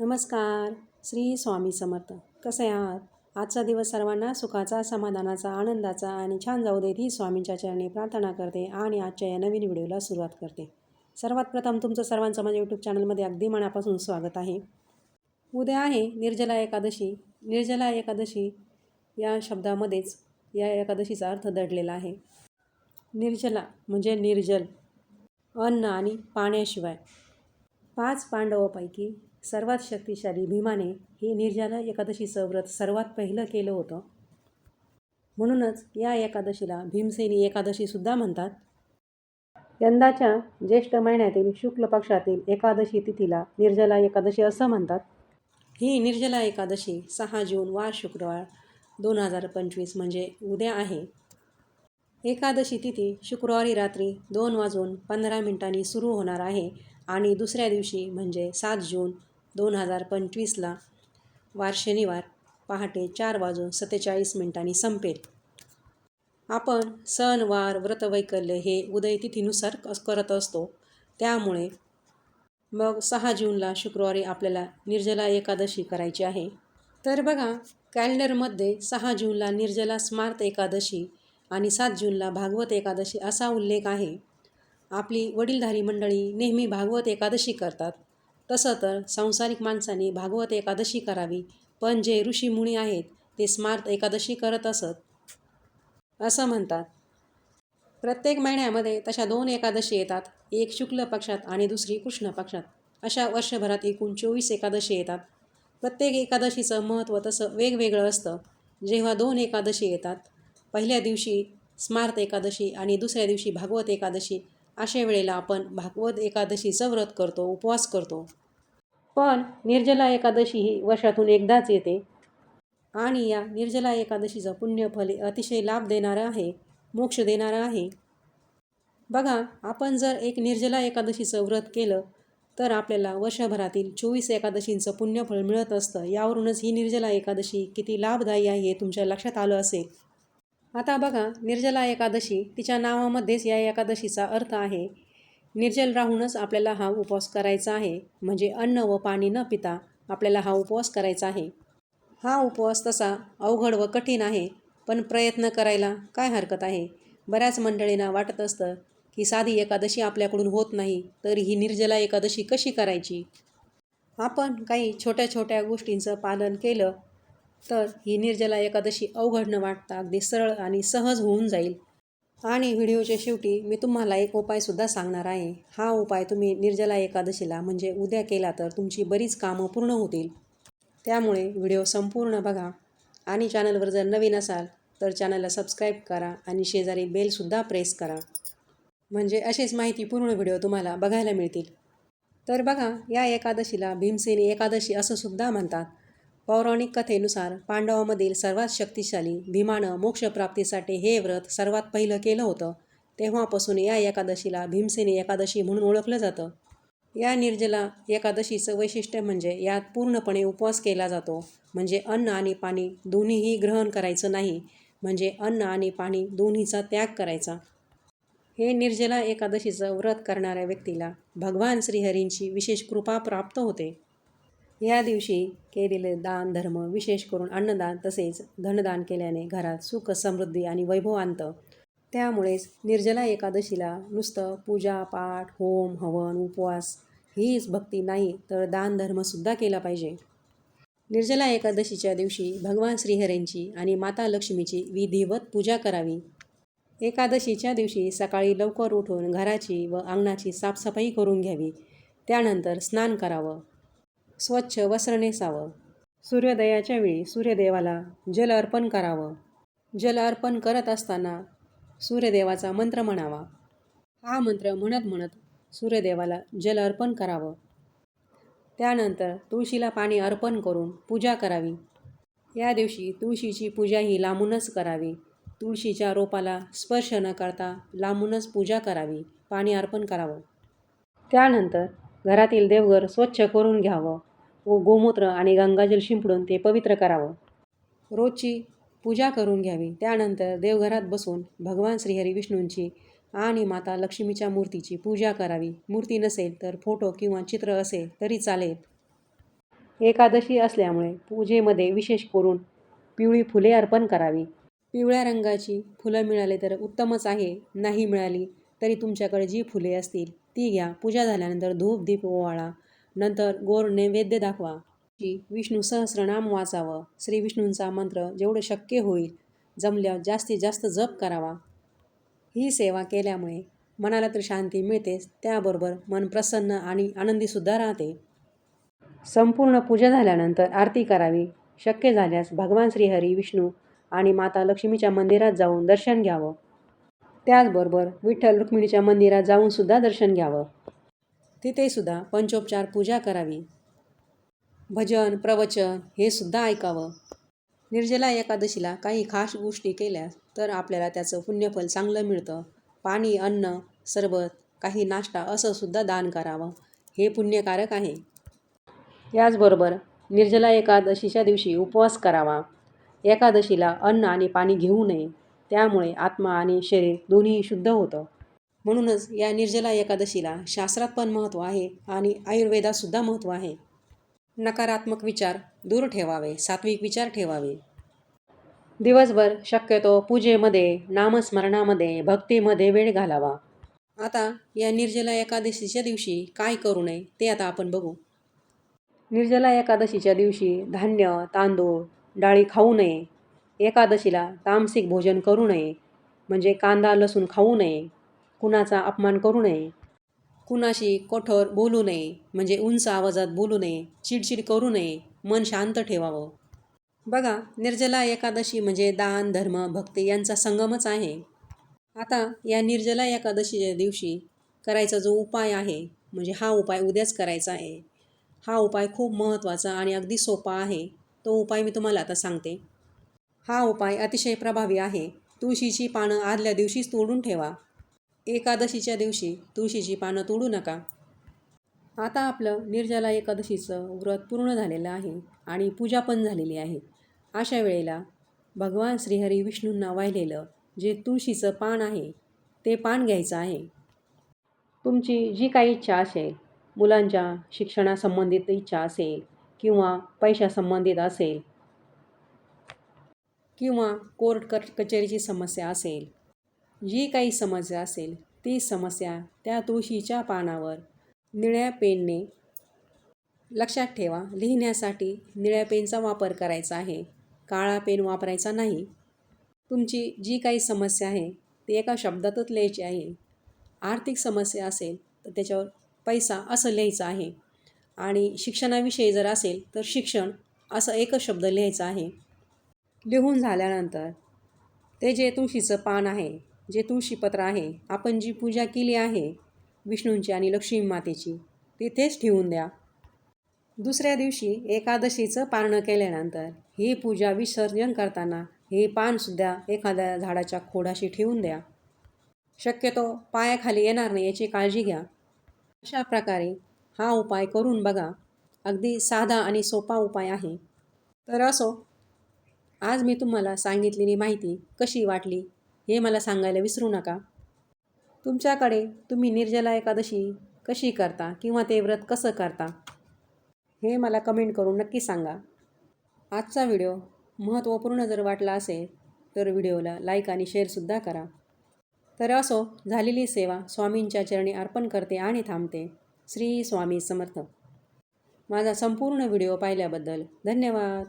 नमस्कार. श्री स्वामी समर्थ. कसे आहात? आजचा दिवस सर्वांना सुखाचा समाधानाचा आनंदाचा आणि छान जाऊ देत ही स्वामींच्या चरणी प्रार्थना करते आणि आजच्या या नवीन व्हिडिओला सुरुवात करते. सर्वात प्रथम तुमचं सर्वांचं माझ्या यूट्यूब चॅनलमध्ये अगदी मनापासून स्वागत आहे. उद्या आहे निर्जला एकादशी. निर्जला एकादशी या शब्दामध्येच या एकादशीचा अर्थ दडलेला आहे. निर्जला म्हणजे निर्जल. अन्न आणि पाण्याशिवाय. पाच पांडवापैकी सर्वात शक्तिशाली भीमाने ही निर्जला एकादशीचं व्रत सर्वात पहिलं केलं होतं. म्हणूनच या एकादशीला भीमसेनी एकादशीसुद्धा म्हणतात. यंदाच्या ज्येष्ठ महिन्यातील शुक्ल पक्षातील एकादशी तिथीला निर्जला एकादशी असं म्हणतात. ही निर्जला एकादशी सहा जून वार शुक्रवार दोन हजार पंचवीस म्हणजे उद्या आहे. एकादशी तिथी शुक्रवारी रात्री दोन वाजून पंधरा मिनिटांनी सुरू होणार आहे आणि दुसऱ्या दिवशी म्हणजे सात जून दोन हजार पंचवीसला वार शनिवार पहाटे चार वाजून सत्तेचाळीस मिनिटांनी संपेल. आपण सण वार व्रतवैकल्य हे उदयतिथीनुसार कस- करत असतो. त्यामुळे मग सहा जूनला शुक्रवारी आपल्याला निर्जला एकादशी करायची आहे. तर बघा कॅलेंडरमध्ये सहा जूनला निर्जला स्मार्त एकादशी आणि सात जूनला भागवत एकादशी असा उल्लेख आहे. आपली वडीलधारी मंडळी नेहमी भागवत एकादशी करतात. तसं तर सांसारिक माणसाने भागवत एकादशी करावी पण जे ऋषीमुनी आहेत ते स्मार्त एकादशी करत असत. असं म्हणतात. प्रत्येक महिन्यामध्ये तशा दोन एकादशी येतात एक शुक्ल पक्षात आणि दुसरी कृष्ण पक्षात. अशा वर्षभरात एकूण चोवीस एकादशी येतात. प्रत्येक एकादशीचं महत्त्व तसं वेगवेगळं असतं. जेव्हा दोन एकादशी येतात पहिल्या दिवशी स्मार्त एकादशी आणि दुसऱ्या दिवशी भागवत एकादशी अशा वेळेला आपण भागवत एकादशीचं व्रत करतो उपवास करतो. पण निर्जला एकादशी ही वर्षातून एकदाच येते. आणि या निर्जला एकादशीचं पुण्यफल अतिशय लाभ देणारं आहे मोक्ष देणारं आहे. बघा आपण जर एक निर्जला एकादशीचं व्रत केलं तर आपल्याला वर्षभरातील चोवीस एकादशींचं पुण्यफळ मिळत असतं. यावरूनच ही निर्जला एकादशी किती लाभदायी आहे हे तुमच्या लक्षात आलं असेल. आता बघा निर्जला एकादशी तिच्या नावामध्येच या एकादशीचा अर्थ आहे. निर्जल राहूनच आपल्याला हा उपवास करायचा आहे. म्हणजे अन्न व पाणी न पिता आपल्याला हा उपवास करायचा आहे. हा उपवास तसा अवघड व कठीण आहे पण प्रयत्न करायला काय हरकत आहे? बऱ्याच मंडळींना वाटत असतं की साधी एकादशी आपल्याकडून होत नाही तर ही निर्जला एकादशी कशी करायची? आपण काही छोट्या छोट्या गोष्टींचं पालन केलं तर ही निर्जला एकादशी अवघड न वाटता अगदी सरळ आणि सहज होऊन जाईल. आणि व्हिडिओच्या शेवटी मी तुम्हाला एक उपायसुद्धा सांगणार आहे. हा उपाय तुम्ही निर्जला एकादशीला म्हणजे उद्या केला तर तुमची बरीच कामं पूर्ण होतील. त्यामुळे व्हिडिओ संपूर्ण बघा. आणि चॅनलवर जर नवीन असाल तर चॅनलला सबस्क्राईब करा आणि शेजारी बेलसुद्धा प्रेस करा. म्हणजे असेच माहितीपूर्ण व्हिडिओ तुम्हाला बघायला मिळतील. तर बघा या एकादशीला भीमसेनी एकादशी असं सुद्धा म्हणतात. पौराणिक कथेनुसार पांडवामधील सर्वात शक्तिशाली भीमानं मोक्षप्राप्तीसाठी हे व्रत सर्वात पहिलं केलं होतं. तेव्हापासून या एकादशीला भीमसेनी एकादशी म्हणून ओळखलं जातं. या निर्जला एकादशीचं वैशिष्ट्य म्हणजे यात पूर्णपणे उपवास केला जातो. म्हणजे अन्न आणि पाणी दोन्हीही ग्रहण करायचं नाही. म्हणजे अन्न आणि पाणी दोन्हीचा त्याग करायचा. हे निर्जला एकादशीचं व्रत करणाऱ्या व्यक्तीला भगवान श्रीहरींची विशेष कृपा प्राप्त होते. या दिवशी केलेले दान धर्म विशेष करून अन्नदान तसेच धनदान केल्याने घरात सुख समृद्धी आणि वैभव आणतं. त्यामुळेच निर्जला एकादशीला नुसतं पूजा पाठ होम हवन उपवास हीच भक्ती नाही तर दान धर्मसुद्धा केला पाहिजे. निर्जला एकादशीच्या दिवशी भगवान श्रीहरींची आणि माता लक्ष्मीची विधिवत पूजा करावी. एकादशीच्या दिवशी सकाळी लवकर उठून घराची व अंगणाची साफसफाई करून घ्यावी. त्यानंतर स्नान करावं. स्वच्छ वस्त्र नेसावं सूर्योदयाच्या वेळी सूर्यदेवाला जल अर्पण करावं. जल अर्पण करत असताना सूर्यदेवाचा मंत्र म्हणावा. हा मंत्र म्हणत म्हणत सूर्यदेवाला जल अर्पण करावं. त्यानंतर तुळशीला पाणी अर्पण करून पूजा करावी. या दिवशी तुळशीची पूजा ही लांबूनच करावी. तुळशीच्या रोपाला स्पर्श न करता लांबूनच पूजा करावी. पाणी अर्पण करावं. त्यानंतर घरातील देवघर स्वच्छ करून घ्यावं. व गोमूत्र आणि गंगाजल शिंपडून ते पवित्र करावं. रोजची पूजा करून घ्यावी. त्यानंतर देवघरात बसून भगवान श्रीहरी विष्णूंची आणि माता लक्ष्मीच्या मूर्तीची पूजा करावी. मूर्ती नसेल तर फोटो किंवा चित्र असेल तरी चालेल. एकादशी असल्यामुळे पूजेमध्ये विशेष करून पिवळी फुले अर्पण करावी. पिवळ्या रंगाची फुलं मिळाली तर उत्तमच आहे. नाही मिळाली तरी तुमच्याकडे जी फुले असतील ती घ्या. पूजा झाल्यानंतर धूप दीप ओवाळा. नंतर गोड नैवेद्य दाखवा. की विष्णू सहस्रनाम वाचावं. श्री विष्णूंचा मंत्र जेवढं शक्य होईल जमल्यावर जास्तीत जास्त जप करावा. ही सेवा केल्यामुळे मनाला तर शांती मिळतेच त्याबरोबर मन प्रसन्न आणि आनंदीसुद्धा राहते. संपूर्ण पूजा झाल्यानंतर आरती करावी. शक्य झाल्यास भगवान श्रीहरी विष्णू आणि माता लक्ष्मीच्या मंदिरात जाऊन दर्शन घ्यावं. त्याचबरोबर विठ्ठल रुक्मिणीच्या मंदिरात जाऊनसुद्धा दर्शन घ्यावं. तिथेसुद्धा पंचोपचार पूजा करावी. भजन प्रवचन हे सुद्धा ऐकावं. निर्जला एकादशीला काही खास गोष्टी केल्या तर आपल्याला त्याचं पुण्यफल चांगलं मिळतं. पाणी अन्न सरबत काही नाश्ता असं सुद्धा दान करावं. हे पुण्यकारक आहे. याचबरोबर निर्जला एकादशीच्या दिवशी उपवास करावा. एकादशीला अन्न आणि पाणी घेऊ नये. त्यामुळे आत्मा आणि शरीर दोन्ही शुद्ध होतं. म्हणूनच या निर्जला एकादशीला शास्त्रात पण महत्त्व आहे आणि आयुर्वेदातसुद्धा महत्त्व आहे. नकारात्मक विचार दूर ठेवावे सात्विक विचार ठेवावे. दिवसभर शक्यतो पूजेमध्ये नामस्मरणामध्ये भक्तीमध्ये वेळ घालावा. आता या निर्जला एकादशीच्या दिवशी काय करू नये ते आता आपण बघू. निर्जला एकादशीच्या दिवशी धान्य तांदूळ डाळी खाऊ नये. एकादशीला तामसिक भोजन करू नये. म्हणजे कांदा लसूण खाऊ नये. कुणाचा अपमान करू नये. कुणाशी कठोर बोलू नये म्हणजे उंच आवाजात बोलू नये चिडचिड करू नये मन शांत ठेवावं. बघा निर्जला एकादशी म्हणजे दान धर्म भक्ती यांचा संगमच आहे. आता या निर्जला एकादशीच्या दिवशी करायचा जो उपाय आहे म्हणजे हा उपाय उद्याच करायचा आहे. हा उपाय खूप महत्त्वाचा आणि अगदी सोपा आहे. तो उपाय मी तुम्हाला आता सांगते. हा उपाय अतिशय प्रभावी आहे. तुळशीची पानं आदल्या दिवशीच तोडून ठेवा. एकादशीच्या दिवशी तुळशीची पानं तोडू नका. आता आपलं निर्जला एकादशीचं व्रत पूर्ण झालेलं आहे आणि पूजा पण झालेली आहे. अशा वेळेला भगवान श्रीहरी विष्णूंना वाहिलेलं जे तुळशीचं पान आहे ते पान घ्यायचं आहे. तुमची जी काही इच्छा असेल मुलांच्या शिक्षणासंबंधित इच्छा असेल किंवा पैशासंबंधित असेल किंवा कोर्ट कचेरीची समस्या असेल जी काही समस्या असेल ती समस्या त्या तुळशीच्या पानावर निळ्या पेनने लक्षात ठेवा. लिहिण्यासाठी निळ्या पेनचा वापर करायचा आहे. काळा पेन वापरायचा नाही. तुमची जी काही समस्या आहे ती एका शब्दातच लिहायची आहे. आर्थिक समस्या असेल तर त्याच्यावर पैसा असं लिहायचं आहे. आणि शिक्षणाविषयी जर असेल तर शिक्षण असं एकच शब्द लिहायचा आहे. लिहून झाल्यानंतर ते जे तुळशीचं पान आहे जे तुळशीपत्र आहे आपण जी पूजा केली आहे विष्णूंची आणि लक्ष्मी मातेची तिथेच ठेवून द्या. दुसऱ्या दिवशी एकादशीचं पारणं केल्यानंतर ही पूजा विसर्जन करताना हे पानसुद्धा एखाद्या झाडाच्या खोडाशी ठेवून द्या. शक्यतो पायाखाली येणार नाही याची काळजी घ्या. अशा प्रकारे हा उपाय करून बघा. अगदी साधा आणि सोपा उपाय आहे. तर असो आज मी तुम्हाला सांगितलेली माहिती कशी वाटली? हे मला सांगायला विसरू नका. तुमच्याकडे तुम्ही निर्जला एकादशी कशी करता किंवा ते व्रत कसं करता हे मला कमेंट करून नक्की सांगा. आजचा व्हिडिओ महत्त्वपूर्ण जर वाटला असेल तर व्हिडिओला लाईक आणि शेअरसुद्धा करा. तर असो झालेली सेवा स्वामींच्या चरणी अर्पण करते आणि थांबते. श्री स्वामी समर्थ. माझा संपूर्ण व्हिडिओ पाहिल्याबद्दल धन्यवाद.